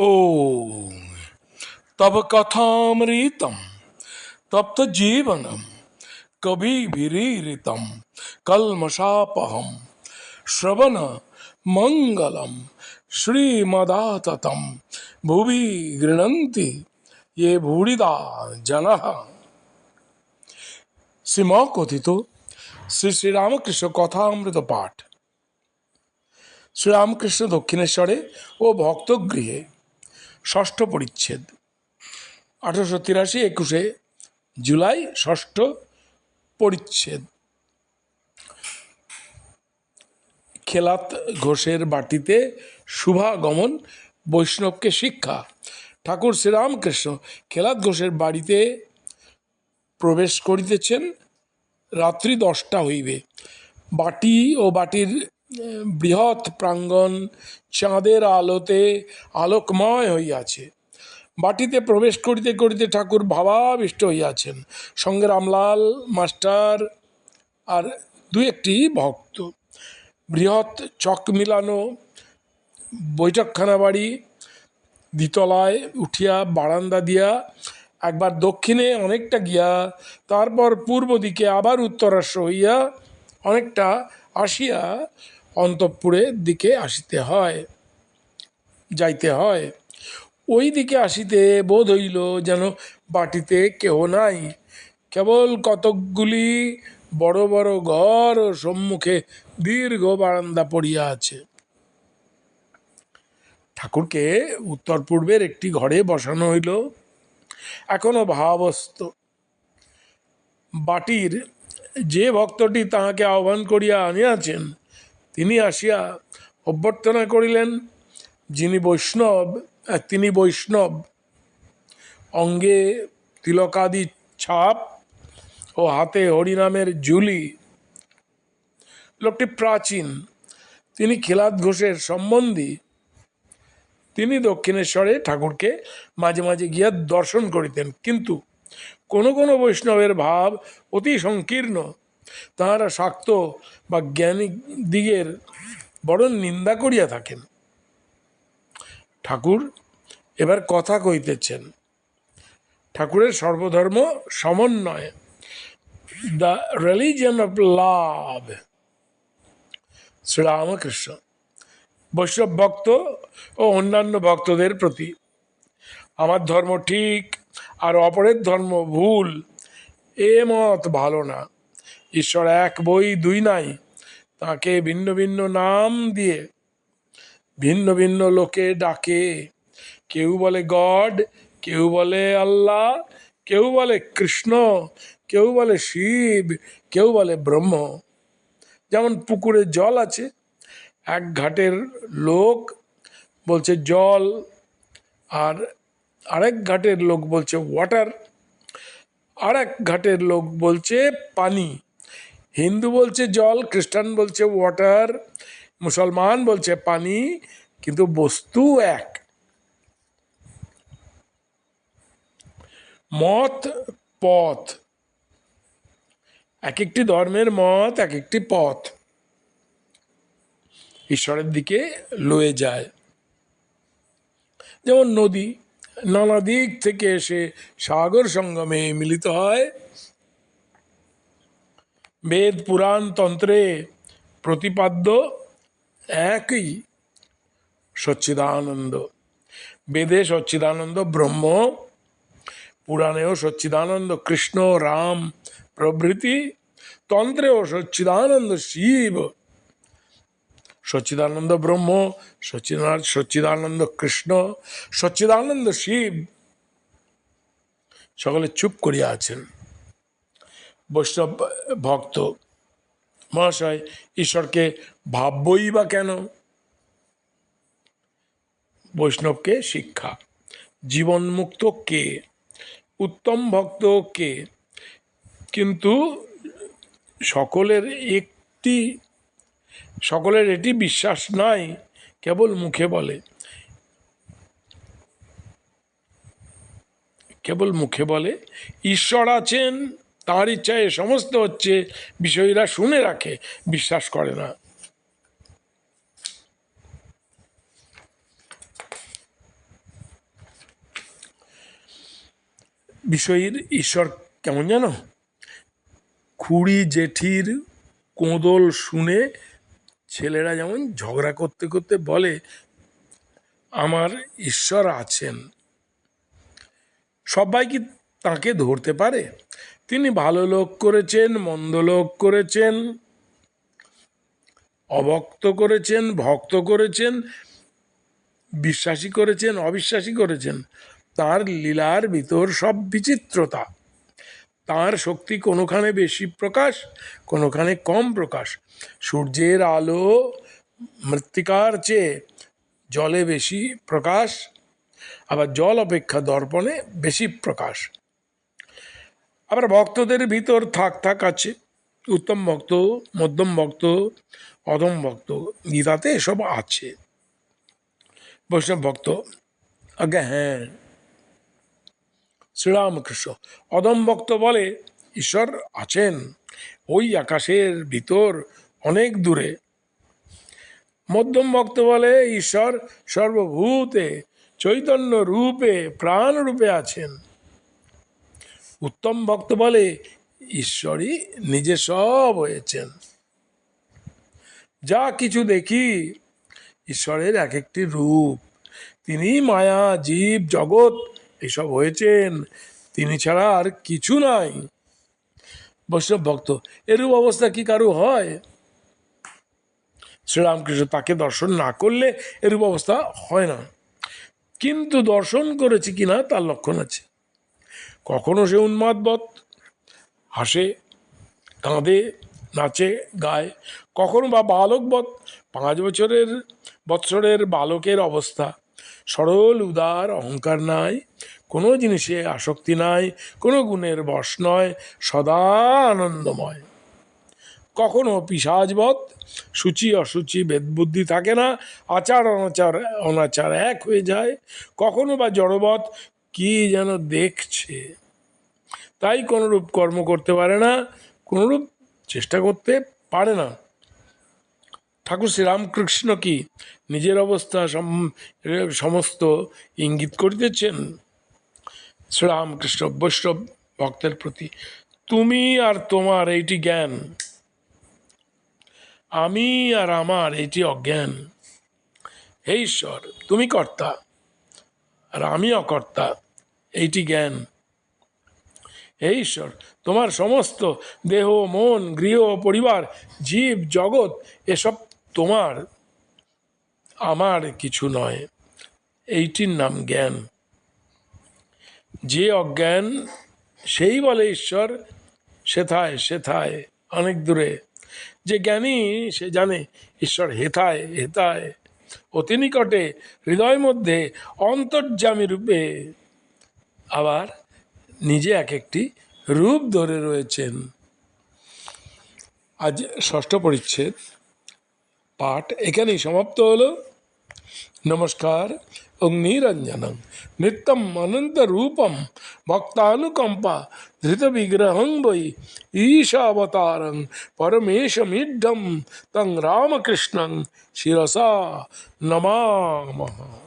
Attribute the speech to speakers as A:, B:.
A: ॐ तव कथामृतं तप्तजीवनं कविभिरीरितं कल्मषापहं श्रवणमङ्गलं श्रीमदाततं भुवि गृह्णन्ति ये भूरिदा जनः শ্রীম কথিত শ্রী শ্রীরামকৃষ্ণ কথামৃত পাঠ শ্রীরামকৃষ্ণ দক্ষিণেশ্বরে ও ভক্তগৃহে ষষ্ঠ পরিচ্ছেদ। আঠারোশো তিরাশি একুশে জুলাই ষষ্ঠ পরিচ্ছেদ। খেলাত ঘোষের বাটিতে শুভাগমন, বৈষ্ণবকে শিক্ষা, ঠাকুর শ্রীরামকৃষ্ণ খেলাত ঘোষের বাড়িতে প্রবেশ করিতেছেন, রাত্রি দশটা হইবে। বাটি ও বাটির বৃহৎ প্রাঙ্গণ চাঁদের আলোতে আলোকময় হইয়াছে। বাটিতে প্রবেশ করিতে করিতে ঠাকুর ভাবাবিষ্ট হইয়াছেন। সঙ্গে রামলাল, মাস্টার আর দু একটি ভক্ত। বৃহৎ চক মিলানো বৈঠকখানা বাড়ি দ্বিতলায় উঠিয়া বারান্দা দিয়া একবার দক্ষিণে অনেকটা গিয়া তারপর পূর্ব দিকে আবার উত্তরাশ্র হইয়া অনেকটা আসিয়া অন্তঃপুরের দিকে আসিতে হয়, যাইতে হয়। ওই দিকে আসিতে বোধ হইল যেন বাটিতে কেহ নাই। কেবল কতকগুলি বড় বড় ঘর ও সম্মুখে দীর্ঘ বারান্দা পড়িয়া আছে। ঠাকুরকে উত্তর পূর্বের একটি ঘরে বসানো হইল। এখনও ভাবস্ত বাটির যে ভক্তটি তাহাকে আহ্বান করিয়া আনিয়াছেন তিনি আসিয়া অভ্যর্থনা করিলেন, যিনি বৈষ্ণব তিনি বৈষ্ণব। অঙ্গে তিলকাদি ছাপ ও হাতে হরিনামের ঝুলি। লোকটি প্রাচীন। তিনি খিলাদ ঘোষের সম্বন্ধী। তিনি দক্ষিণেশ্বরে ঠাকুরকে মাঝে মাঝে গিয়া দর্শন করিতেন। কিন্তু কোনো কোনো বৈষ্ণবের ভাব অতি সংকীর্ণ। তাহারা শাক্ত বা জ্ঞানী দিগের বড় নিন্দা করিয়া থাকেন। ঠাকুর এবার কথা কইতেছেন, ঠাকুরের সর্বধর্ম সমন্বয়। The religion of love Sri Ramakrishna. বৈষ্ণব ভক্ত ও অন্যান্য ভক্তদের প্রতি। আমার ধর্ম ঠিক আর অপরের ধর্ম ভুল, এ মত ভালো না। ঈশ্বর এক বই, দুই নাই। তাকে ভিন্ন ভিন্ন নাম দিয়ে, ভিন্ন ভিন্ন লোকে ডাকে। কেউ বলে গড, কেউ বলে আল্লাহ, কেউ বলে কৃষ্ণ, কেউ বলে শিব, কেউ বলে ব্রহ্ম। যেমন পুকুরে জল আছে, এক ঘাটের লোক বলছে জল, আর আরেক ঘাটের লোক বলছে ওয়াটার আর এক ঘাটের লোক বলছে পানি। হিন্দু বলছে জল, খ্রিস্টান বলছে ওয়াটার মুসলমান বলছে পানি, কিন্তু বস্তু এক। মত, পথ। এক একটি ধর্মের মত, এক একটি পথ। ঈশ্বরের দিকে লয়ে যায়। যেমন নদী, নানা দিক থেকে এসে সাগর সঙ্গমে মিলিত হয়। বেদ পুরাণ তন্ত্রে প্রতিপাদ্য একই, সচ্চিদানন্দ। বেদে সচ্চিদানন্দ ব্রহ্ম, পুরাণেও সচ্চিদানন্দ কৃষ্ণ, রাম, প্রভৃতি, তন্ত্রেও সচ্চিদানন্দ শিব। সচ্চিদানন্দ ব্রহ্ম সচ্চিদানন্দ সচ্চিদানন্দ কৃষ্ণ, সচ্চিদানন্দ শিব। সকলে চুপ করিয়া আছেন। বৈষ্ণব ভক্ত। মহাশয়, ঈশ্বরকে ভাববই বা কেন? বৈষ্ণবকে শিক্ষা। জীবনমুক্ত কে? উত্তম ভক্ত কে? কিন্তু সকলের একটি, সকলের এটি বিশ্বাস নাই, কেবল মুখে বলে। কেবল মুখে বলে, ঈশ্বর আছেন তার ইচ্ছায় সমস্ত হচ্ছে বিষয়ীরা শুনে রাখে, বিশ্বাস করে না। বিষয়ীর ঈশ্বর কেমন জানো খুড়ি জেঠির কোঁদল শুনে ছেলেরা যেমন ঝগড়া করতে করতে বলে, আমার ঈশ্বর আছেন। সবাই কি তাঁকে ধরতে পারে? তিনি ভালো লোক করেছেন, মন্দ লোক করেছেন, অভক্ত করেছেন, ভক্ত করেছেন, বিশ্বাসী করেছেন, অবিশ্বাসী করেছেন। তার লীলার ভিতর সব বিচিত্রতা। তার শক্তি কোনোখানে বেশি প্রকাশ, কোনোখানে কম প্রকাশ। সূর্যের আলো মৃত্তিকার চেয়ে জলে বেশি প্রকাশ, আবার জল অপেক্ষা দর্পণে বেশি প্রকাশ। আবার ভক্তদের ভিতর থাক থাক আছে। উত্তম ভক্ত, মধ্যম ভক্ত, অধম ভক্ত, গীতাতে এসব আছে। বৈষ্ণব ভক্ত, আজ্ঞা হ্যাঁ। শ্রীরামকৃষ্ণ অদম ভক্ত বলে ঈশ্বর আছেন। ওই আকাশের ভিতর, অনেক দূরে। মধ্যম ভক্ত বলে ঈশ্বর সর্বভূতে, চৈতন্য রূপে, প্রাণ রূপে আছেন। উত্তম ভক্ত বলে, ঈশ্বরই নিজে সব হয়েছেন। যা কিছু দেখি ঈশ্বরের এক একটি রূপ। তিনি মায়া, জীব, জগৎ, এসব হয়েছেন। তিনি ছাড়া আর কিছু নাই। বৈষ্ণব ভক্ত, এরূপ অবস্থা কি কারও হয়? শ্রীরামকৃষ্ণ তাকে দর্শন না করলে এরূপ অবস্থা হয় না। কিন্তু দর্শন করেছে কিনা তার লক্ষণ আছে। কখনো সে উন্মাদবৎ হাসে, কাঁদে, নাচে, গায়। কখনো বা বালকবৎ পাঁচ বছরের, বৎসরের বালকের অবস্থা। সরল, উদার, অহংকার নাই, কোনো জিনিসে আসক্তি নাই, কোনো গুণের বশ নয়, সদা আনন্দময়। কখনো পিসাজবৎ সূচি অসুচি, বেদবুদ্ধি থাকে না আচার অনাচার অনাচার এক হয়ে যায়। কখনো বা জড়বৎ কি যেন দেখছে? তাই কোনোরূপ কর্ম করতে পারে না, কোনোরূপ চেষ্টা করতে পারে না। ঠাকুর শ্রীরামকৃষ্ণ কি নিজের অবস্থা সম- সমস্ত ইঙ্গিত করিতেছেন? শ্রীরামকৃষ্ণ বৈষ্ণব ভক্তের প্রতি, তুমি আর তোমার এইটি জ্ঞান। আমি আর আমার এইটি অজ্ঞান। হে ঈশ্বর, তুমি কর্তা আর আমি অকর্তা এইটি জ্ঞান। হে ঈশ্বর, তোমার সমস্ত দেহ, মন, গৃহ, পরিবার, জীব, জগৎ, এসব তোমার, আমার কিছু নয়। এইটির নাম জ্ঞান। যে অজ্ঞান, সেই বলে ঈশ্বর, সেথায় সেথায়, অনেক দূরে। যে জ্ঞানী, সে জানে, ঈশ্বর হেথায় হেতায় অতি নিকটে হৃদয় মধ্যে অন্তর্যামী রূপে আবার নিজে এক একটি রূপ ধরে রয়েছেন। আজ ষষ্ঠ পরিচ্ছেদ, পাঠ এখানেই সমাপ্ত হলো। নমস্কার अग्निरंजनं नित्यम अनंत रूपम भक्तानुकंप धृत विग्रहं वै ईशावतारं परमेशमिड्ढं तं रामकृष्णं शिरसा नमामः।